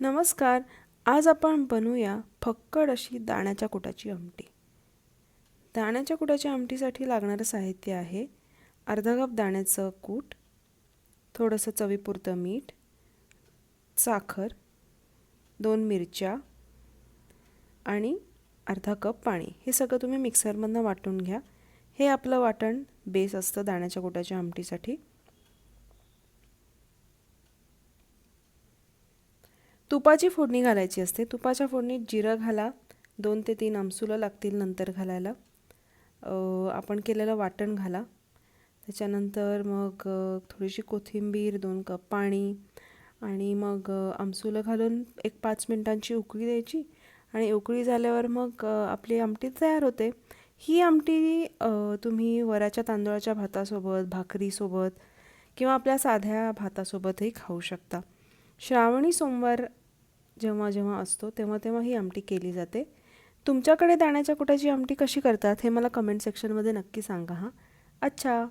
नमस्कार आज आपण बनवूया फक्कड अशी दाण्याच्या कुटाची आमटी. दाण्याच्या कुटाच्या आमटीसाठी लागणारं साहित्य आहे अर्धा कप दाण्याचं कूट थोडंसं चवीपुरतं मीठ साखर दोन मिरच्या आणि अर्धा कप पाणी. हे सगळं तुम्ही मिक्सरमधनं वाटून घ्या. हे आपलं वाटण बेस असतं दाण्याच्या कुटाच्या आमटीसाठी. तुपाची फोडणी घालायची असते. तुपाच्या फोडणीत जिरं घाला. दोन ते तीन आमसुलं लागतील नंतर घालायला. आपण केलेलं वाटण घाला. त्याच्यानंतर मग थोडीशी कोथिंबीर दोन कप पाणी आणि मग आमसुलं घालून एक पाच मिनटांची उकळी द्यायची आणि उकळी झाल्यावर मग आपली आमटी तयार होते. ही आमटी तुम्ही वराच्या तांदळाच्या भातासोबत भाकरीसोबत किंवा आपल्या साध्या भातासोबतही खाऊ शकता. श्रावणी सोमवार जेव्हा जेव्हा असतो तेव्हा तेव्हा ही आमटी केली जाते. तुमच्याकडे दाण्याच्या कुटाची आमटी कशी करतात हे मला कमेंट सेक्शनमध्ये नक्की सांगा हां. अच्छा.